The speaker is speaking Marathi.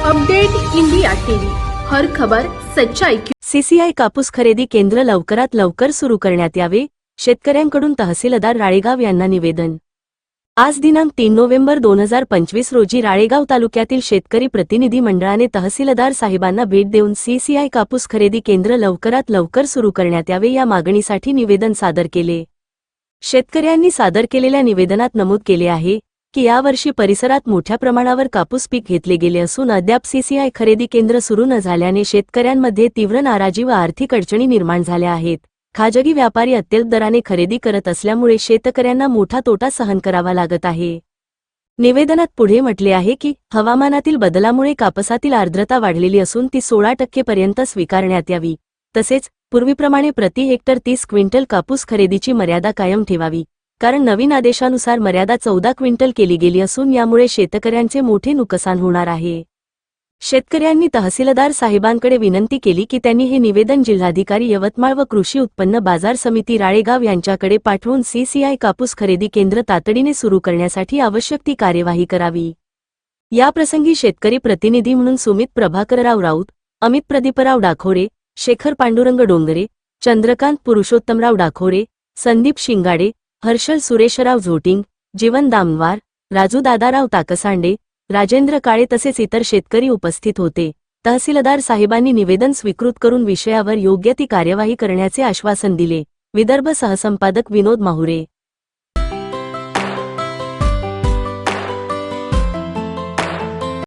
Update India TV. हर खबर सच्चाई सीसीआय कापूस खरेदी केंद्र लवकरात लवकर सुरू करण्यात यावे शेतकऱ्यांकडून तहसीलदार राळेगाव यांना निवेदन. आज दिनांक तीन नोव्हेंबर दोन हजार पंचवीस रोजी राळेगाव तालुक्यातील शेतकरी प्रतिनिधी मंडळाने तहसीलदार साहेबांना भेट देऊन सीसीआय कापूस खरेदी केंद्र लवकरात लवकर सुरू करण्यात यावे या मागणीसाठी निवेदन सादर केले. शेतकऱ्यांनी सादर केलेल्या निवेदनात नमूद केले आहे की यावर्षी परिसरात मोठ्या प्रमाणावर कापूस पीक घेतले गेले असून अद्याप सीसीआय खरेदी केंद्र सुरू न झाल्याने शेतकऱ्यांमध्ये तीव्र नाराजी व आर्थिक अडचणी निर्माण झाल्या आहेत. खाजगी व्यापारी अत्यल्प दराने खरेदी करत असल्यामुळे शेतकऱ्यांना मोठा तोटा सहन करावा लागत आहे. निवेदनात पुढे म्हटले आहे की हवामानातील बदलामुळे कापसातील आर्द्रता वाढलेली असून ती सोळा टक्केपर्यंत स्वीकारण्यात यावी. तसेच पूर्वीप्रमाणे प्रति हेक्टर तीस क्विंटल कापूस खरेदीची मर्यादा कायम ठेवावी. कारण नवीन आदेशानुसार मर्यादा चौदा क्विंटल केली गेली असून यामुळे शेतकऱ्यांचे मोठे नुकसान होणार आहे. शेतकऱ्यांनी तहसीलदार साहेबांकडे विनंती केली की त्यांनी हे निवेदन जिल्हाधिकारी यवतमाळ व कृषी उत्पन्न बाजार समिती राळेगाव यांच्याकडे पाठवून सीसीआय कापूस खरेदी केंद्र तातडीने सुरू करण्यासाठी आवश्यक ती कार्यवाही करावी. याप्रसंगी शेतकरी प्रतिनिधी म्हणून सुमित प्रभाकरराव राऊत अमित प्रदीपराव डाखोरे शेखर पांडुरंग डोंगरे चंद्रकांत पुरुषोत्तमराव डाखोरे संदीप शिंगाडे हर्षल सुरेशराव झोटिंग जीवन दामवार राजू दादाराव ताकसांडे राजेंद्र काळे तसेच इतर शेतकरी उपस्थित होते. तहसीलदार साहेबांनी निवेदन स्वीकृत करून विषयावर योग्य ती कार्यवाही करण्याचे आश्वासन दिले. विदर्भ सहसंपादक विनोद माहुरे